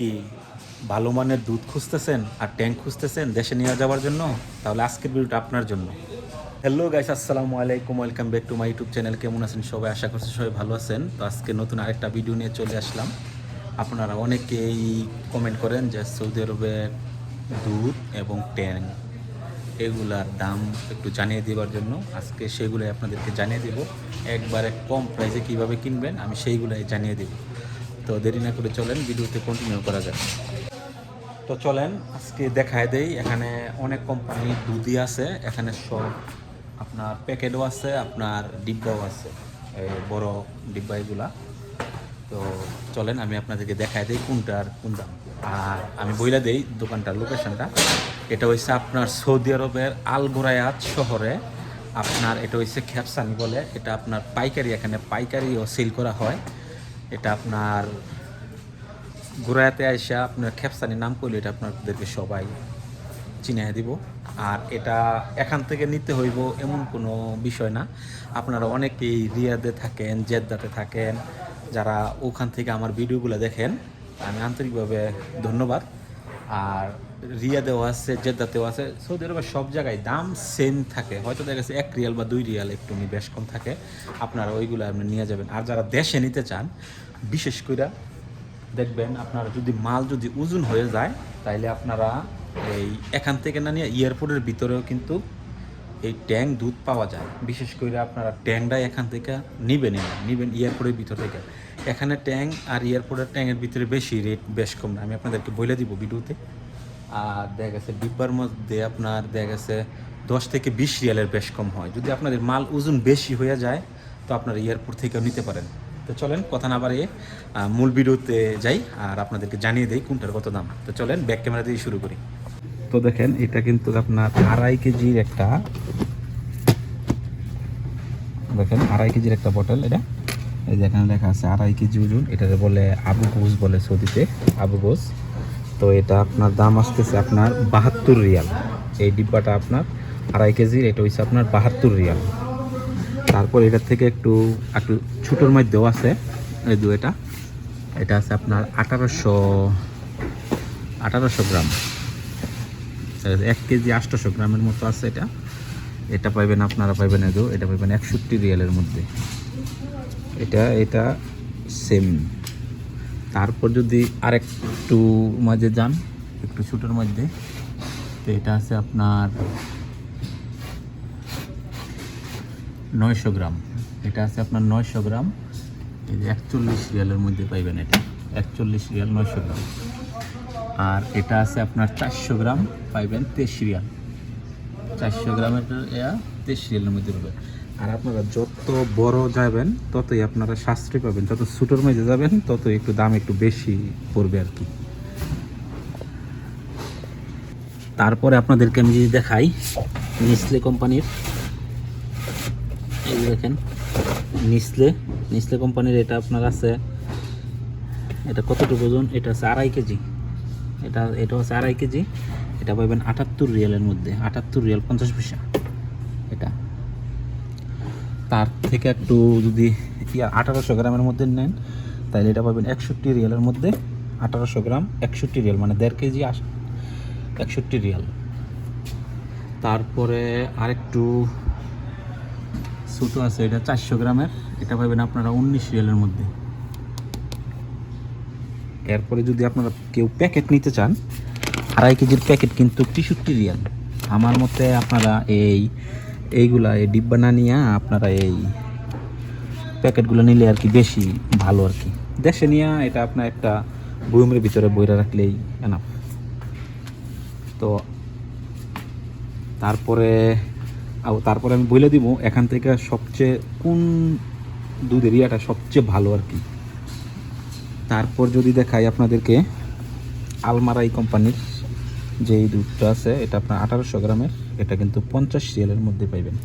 কি ভালো মানের দুধ খুঁজতেছেন আর ট্যাঙ্ক খুঁজতেছেন দেশে নিয়ে যাওয়ার জন্য? তাহলে আজকের ভিডিওটা আপনার জন্য। হ্যালো গাইস আসসালামু আলাইকুম welcome back to my YouTube channel কেমন আছেন সবাই? আশা করছি সবাই ভালো আছেন। তো আজকে নতুন আরেকটা ভিডিও নিয়ে চলে আসলাম। আপনারা অনেকেই কমেন্ট করেন যে সৌদি আরবের দুধ এবং ট্যাঙ্ক, এগুলার দাম একটু জানিয়ে দেওয়ার জন্য। আজকে সেগুলোই আপনাদেরকে জানিয়ে দেব। একবারে কম প্রাইসে কীভাবে কিনবেন, আমি সেইগুলাই জানিয়ে দেব। তো দেরি না করে চলেন, ভিডিওতে কন্টিনিউ করা যাক। তো চলেন, আজকে দেখায় দেই, এখানে অনেক কোম্পানি দুধই আছে, এখানে সব আপনার প্যাকেটও আছে, আপনার ডিব্বাও আছে, এই বড় ডিব্বা এগুলা। তো চলেন, আমি আপনাদেরকে দেখায় দিই কোনটার কোন দাম। আর আমি বইলা দেই দোকানটার লোকেশনটা এটা হচ্ছে আপনার সৌদি আরবের আল গোরায়াত শহরে। আপনার এটা হচ্ছে খ্যাপসানি বলে, এটা আপনার পাইকারি, এখানে পাইকারিও সেল করা হয়। এটা আপনার গোরায়াতে আইসা আপনার খ্যাপসানি নাম করলে এটা আপনাদেরকে সবাই চিনিয়ে দিব। আর এটা এখান থেকে নিতে হইব এমন কোনো বিষয় না। আপনারা অনেকেই রিয়াদে থাকেন, জেদ্দাতে থাকেন, যারা ওখান থেকে আমার ভিডিওগুলো দেখেন, আমি আন্তরিকভাবে ধন্যবাদ। আর রিয়াদেও আছে জেদ্দাতেও আছে। সৌদি আরবের সব জায়গায় দাম সেম থাকে। হয়তো দেখা গেছে এক রিয়াল বা দুই রিয়াল একটু বেশ কম থাকে। আপনারা ওইগুলো আপনি নিয়ে যাবেন। আর যারা দেশে নিতে চান, বিশেষ করে দেখবেন আপনারা যদি মাল যদি ওজন হয়ে যায়, তাইলে আপনারা এই এখান থেকে না নিয়ে এয়ারপোর্টের ভিতরেও কিন্তু এই ট্যাং দুধ পাওয়া যায়। বিশেষ করে আপনারা ট্যাঙ্কটাই এখান থেকে নিবেন নিবেন এয়ারপোর্টের ভিতর থেকে। এখানে ট্যাঙ্ক আর এয়ারপোর্টের ট্যাঙ্কের ভিতরে বেশি রেট বেশ কম। না আমি আপনাদেরকে বলে দিব ভিডিওতে। আর দেখা গেছে ডিব্বার মধ্যে আপনার দেখা গেছে দশ থেকে বিশ রিয়ালের বেশ কম হয়। যদি আপনাদের মাল ওজন বেশি হয়ে যায়, তো আপনারা এয়ারপোর্ট থেকেও নিতে পারেন। তো চলেন, কথা না বাড়িয়ে মূল ভিডিওতে যাই আর আপনাদেরকে জানিয়ে দেই কোনটার কত দাম। তো চলেন, ব্যাক ক্যামেরা দিয়ে শুরু করি। তো দেখেন, এটা কিন্তু আপনার আড়াই কেজির একটা, দেখেন, আড়াই কেজির একটা বটল এটা। এই যে এখানে লেখা আছে আড়াই কেজি ওজন, এটাকে বলে আবু গোস বলে সৌদিতে আবু গোস তো এটা আপনার দাম আসতেছে আপনার বাহাত্তর রিয়াল। এই ডিব্বাটা আপনার আড়াই কেজির, এটা হচ্ছে আপনার বাহাত্তর রিয়াল। তারপর এটার থেকে একটু একটু ছোটোর মধ্যেও আছে। এই দু এটা। এটা আছে আপনার আঠারোশো আঠারোশো গ্রাম। এক কেজি আটশোশো গ্রামের মতো আছে এটা। এটা পাইবেন আপনারা পাইবেন এদো এটা পাইবেন একষট্টি রিয়ালের মধ্যে। এটা এটা সেম তারপর যদি আরেকটু মাঝে যান, একটু ছোটোর মধ্যে, তো এটা আছে আপনার নয়শো গ্রাম। এটা আছে আপনার নয়শো গ্রাম। এই যে একচল্লিশ রিয়ালের মধ্যে পাইবেন এটা। একচল্লিশ রিয়াল নয়শো গ্রাম। আর এটা আছে আপনার চারশো গ্রাম, পাইবেন তেইশ রিয়াল। চারশো গ্রামের তেইশ রিয়ালের মধ্যে পাবেন। আর আপনারা যত বড় যাবেন, ততই আপনারা সাশ্রয় পাবেন। যত ছোটোর মধ্যে যাবেন তত একটু দাম একটু বেশি পড়বে আর কি। তারপরে আপনাদেরকে আমি যদি দেখাই, নিসলে কোম্পানির। এই দেখেন, নিসলে। নিসলে কোম্পানির এটা আপনার আছে, এটা কতটুকু ওজন? এটা আছে আড়াই কেজি। এটা এটা হচ্ছে আড়াই কেজি। এটা পাবেন আটাত্তর রিয়ালের মধ্যে, আটাত্তর রিয়াল পঞ্চাশ পয়সা। তার থেকে একটু যদি আঠারোশো গ্রামের মধ্যে নেন, তাহলে এটা পাবেন একষট্টি রিয়ালের মধ্যে আঠারোশো গ্রাম একষট্টি রিয়াল মানে দেড় কেজি আস একষট্টি রিয়াল। তারপরে আরেকটু সুতো আছে, এটা চারশো গ্রামের, এটা পাবেন আপনারা উনিশ রিয়ালের মধ্যে। এরপরে যদি আপনারা কেউ প্যাকেট নিতে চান, আড়াই কেজির প্যাকেট কিন্তু তেষট্টি রিয়াল। আমার মতে আপনারা এই এইগুলা, এই ডিব্বা না নিয়ে আপনারা এই প্যাকেটগুলো নিলে আর কি বেশি ভালো আর কি। দেশে নিয়ে এটা আপনার একটা বয়মের ভিতরে বইরা রাখলেই এনাফ তো তারপরে তারপরে আমি বলে দিব, এখান থেকে সবচেয়ে কোন দুধের ইয়াটা সবচেয়ে ভালো আর কি। তারপর যদি দেখাই আপনাদেরকে, আলমারাই কোম্পানির যে দুধটা আছে, এটা আপনার আঠারোশো গ্রামের। এটা কিন্তু পঞ্চাশ রিয়ালের মধ্যে পাইবেন।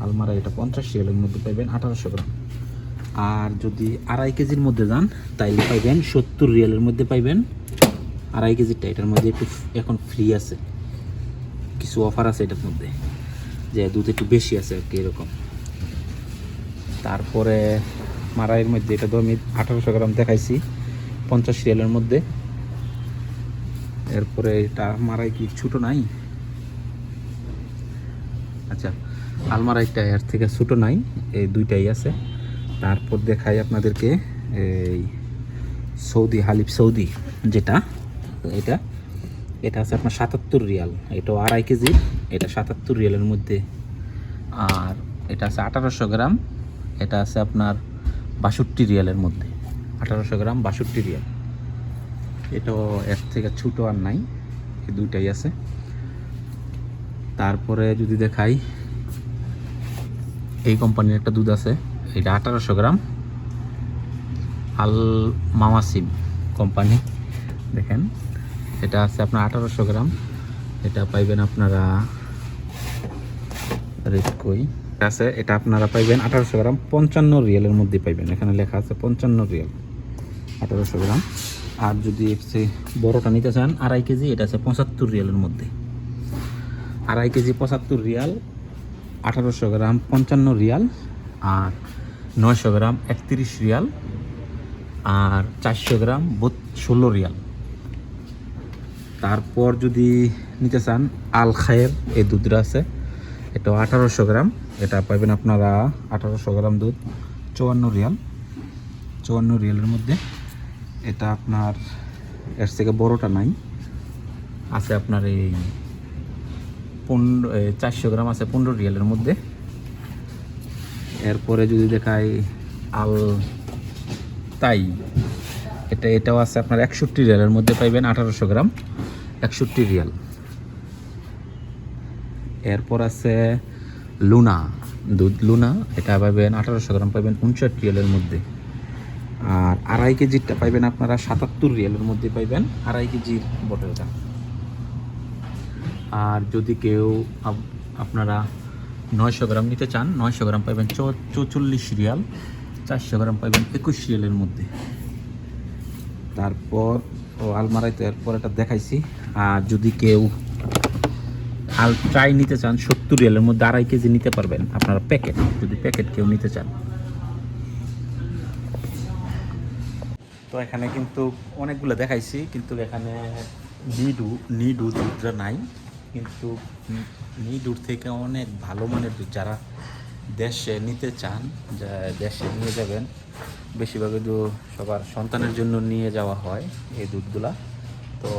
আলমারা এটা পঞ্চাশ রিয়ালের মধ্যে পাইবেন আঠারোশো গ্রাম। আর যদি আড়াই কেজির মধ্যে যান, তাইলে পাইবেন সত্তর রিয়ালের মধ্যে পাইবেন। আড়াই কেজিটা এটার মধ্যে একটু এখন ফ্রি আছে। কিছু অফার আছে এটার মধ্যে। যে দুধ একটু বেশি আছে আর কি এরকম। তারপরে মারাইয়ের মধ্যে এটা তো আমি আঠারোশো গ্রাম দেখাইছি, পঞ্চাশ রিয়ালের মধ্যে। এরপরে এটা মারাই কি ছোটো নাই? আচ্ছা আলমারাইটা এর থেকে ছোটো নাই, এই দুইটাই আছে। তারপর দেখাই আপনাদেরকে, এই সৌদি, হালিফ সৌদি যেটা, এটা এটা আছে আপনার সাতাত্তর রিয়াল। এটাও আড়াই কেজি, এটা সাতাত্তর রিয়ালের মধ্যে। আর এটা আছে আঠারোশো গ্রাম, এটা আছে আপনার বাষট্টি রিয়ালের মধ্যে। আঠারোশো গ্রাম, বাষট্টি রিয়াল। এটাও এর থেকে ছোটো আর নাই, এই দুইটাই আছে। তারপরে যদি দেখাই, এই কোম্পানির একটা দুধ আছে, এটা আঠারোশো গ্রাম। আল মামাসিম কোম্পানি, দেখেন, এটা আছে আপনার আঠারোশো গ্রাম। এটা পাইবেন আপনারা রেট কই। এটা আছে, এটা আপনারা পাইবেন আঠারোশো গ্রাম, পঞ্চান্ন রিয়েলের মধ্যে পাইবেন। এখানে লেখা আছে পঞ্চান্ন রিয়েল, আঠারোশো গ্রাম। আর যদি বড়টা নিতে চান, আড়াই কেজি, এটা আছে পঁচাত্তর রিয়ালের মধ্যে। আড়াই কেজি পঁচাত্তর রিয়াল, আঠারোশো গ্রাম পঞ্চান্ন রিয়াল আর নয়শো গ্রাম একত্রিশ রিয়াল আর চারশো গ্রাম ষোলো রিয়াল। তারপর যদি নিতে চান, আল খায়ের, এই দুধটা আছে এটা আঠারোশো গ্রাম। এটা পাবেন আপনারা আঠারোশো গ্রাম দুধ, চুয়ান্ন রিয়াল। চুয়ান্ন রিয়ালের মধ্যে এটা আপনার, এর থেকে বড়টা নাই। আছে আপনার এই পনেরো চারশো গ্রাম আছে পনেরো রিয়ালের মধ্যে। এরপরে যদি দেখাই আল তাই, এটা, এটাও আছে আপনার একষট্টি রিয়ালের মধ্যে পাইবেন আঠারোশো গ্রাম, একষট্টি রিয়াল। এরপর আছে লুনা, দুধ লুনা, এটা পাইবেন আঠারোশো গ্রাম, পাইবেন উনষাট রিয়ালের মধ্যে। আর আড়াই কেজিরটা পাইবেন আপনারা সাতাত্তর রিয়ালের মধ্যে পাইবেন আড়াই কেজির বটলটা আর যদি কেউ আপনারা নয়শো গ্রাম নিতে চান, নয়শো গ্রাম পাইবেন চৌচল্লিশ রিয়াল, চারশো গ্রাম পাইবেন একুশ রিয়ালের মধ্যে। তারপর, ও আলমারাই তো এরপর এটা দেখাইছি। আর যদি কেউ আল, ট্রাই নিতে চান, সত্তর রিয়ালের মধ্যে আড়াই কেজি নিতে পারবেন আপনারা প্যাকেট। যদি প্যাকেট কেউ নিতে চান। তো এখানে কিন্তু অনেকগুলো দেখাইছি, কিন্তু এখানে নিডু নিডু দুধটা নাই। কিন্তু নিডুর থেকে অনেক ভালো মানের দুধ, যারা দেশে নিতে চান দেশে নিয়ে যাবেন, বেশিরভাগ তো সবার সন্তানের জন্য নিয়ে যাওয়া হয় এই দুধগুলা। তো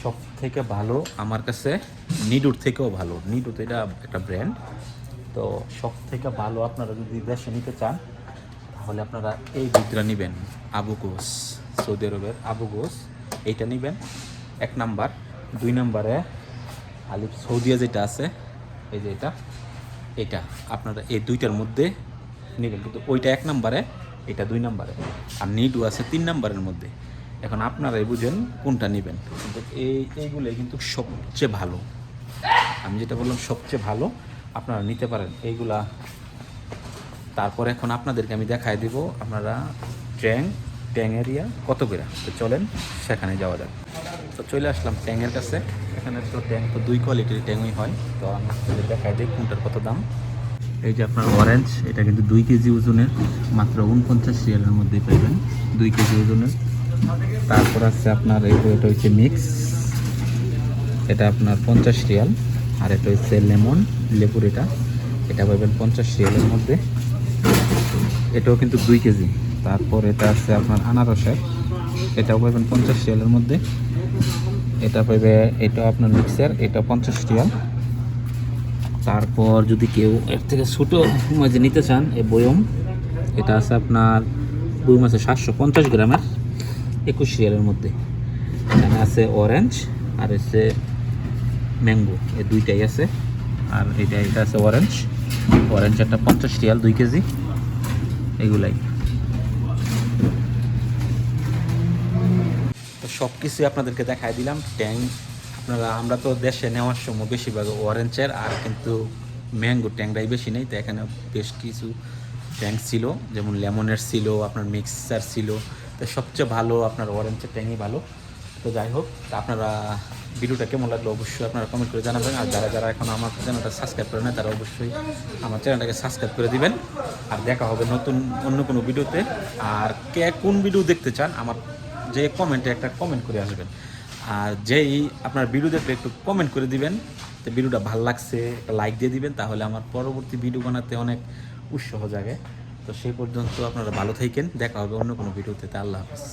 সব থেকে ভালো আমার কাছে নিডুর থেকেও ভালো। নিডু তো এটা একটা ব্র্যান্ড। তো সব থেকে ভালো আপনারা যদি দেশে নিতে চান, তাহলে আপনারা এই দুধটা নেবেন, আবু গোস, সৌদি আরবের আবু গোস। এইটা নেবেন, এক নাম্বার। দুই নাম্বারে আলিফ সৌদিয়া যেটা আছে, এই যে এটা এটা আপনারা এই দুইটার মধ্যে নেবেন। কিন্তু ওইটা এক নাম্বারে, এটা দুই নাম্বারে। আর নিডু আছে তিন নাম্বারের মধ্যে। এখন আপনারাই বুঝেন কোনটা নেবেন। কিন্তু এই, এইগুলোই কিন্তু সবচেয়ে ভালো। আমি যেটা বললাম, সবচেয়ে ভালো। আপনারা নিতে পারেন। এইগুলা তারপর এখন আপনাদেরকে আমি দেখাই দিব। আপনারা ট্যাং ট্যাং এরিয়া কত করে? তো চলেন, সেখানে যাওয়া যাক। তো চলে আসলাম ট্যাংয়ের কাছে। এখানে তো ট্যাং, তো দুই কোয়ালিটির ট্যাংই হয়। তো আমি দেখাই দিই কোনটার কত দাম। এই যে আপনার অরেঞ্জ এটা কিন্তু দুই কেজি ওজনের, মাত্র উনপঞ্চাশ রিয়ালের মধ্যেই পাইবেন, দুই কেজি ওজনের। তারপর আছে আপনার, এই এটা হচ্ছে মিক্স এটা আপনার পঞ্চাশ রিয়াল, আর এটা হচ্ছে লেমন, লেবুর এটা। এটা পাবেন পঞ্চাশ রিয়ালের মধ্যে। এটাও কিন্তু দুই কেজি। তারপর এটা আছে আপনার আনারসের, এটাও পাবেন পঞ্চাশ রিয়ালের মধ্যে। এটা পাবে এটা আপনার মিক্সার এটা পঞ্চাশ রিয়াল তারপর যদি কেউ এর থেকে ছোটো মাঝে নিতে চান, এই বয়ম, এটা আছে আপনার দুই মাসে সাতশো পঞ্চাশ গ্রামের একুশ রিয়ালের মধ্যে। এখানে আছে অরেঞ্জ আর হচ্ছে ম্যাঙ্গো এই দুইটাই আছে। আর এটা এটা আছে অরেঞ্জ অরেঞ্জ একটা পঞ্চাশ রিয়াল দুই কেজি। এগুলাই। সব কিছুই আপনাদেরকে দেখাই দিলাম। ট্যাং, আপনারা, আমরা তো দেশে নেওয়ার সময় বেশিরভাগ অরেঞ্জের আর কিন্তু ম্যাঙ্গো ট্যাংরাই বেশি নেই। তো এখানে বেশ কিছু ট্যাং ছিল, যেমন লেমনের ছিল, আপনার মিক্সার ছিল। তো সবচেয়ে ভালো আপনার অরেঞ্জের ট্যাংই ভালো। তো যাই হোক আপনারা ভিডিওটা কেমন লাগল অবশ্যই আপনারা কমেন্ট করে জানাবেন। আর যারা যারা এখন আমার চ্যানেলটা সাবস্ক্রাইব করে না তারা অবশ্যই আমার চ্যানেলটাকে সাবস্ক্রাইব করে দিবেন। আর দেখা হবে নতুন, অন্য কোনো ভিডিওতে। আর কে কোন ভিডিও দেখতে চান, আমার যে কমেন্টে একটা কমেন্ট করে আসবেন। আর যেই আপনার ভিডিও একটু কমেন্ট করে দিবেন, তো ভিডিওটা ভালো লাগছে, একটা লাইক দিয়ে দিবেন, তাহলে আমার পরবর্তী ভিডিও বানাতে অনেক উৎসাহ জাগে। তো সেই পর্যন্ত আপনারা ভালো থাকেন, দেখা হবে অন্য কোনো ভিডিওতে আল্লাহ হাফেজ।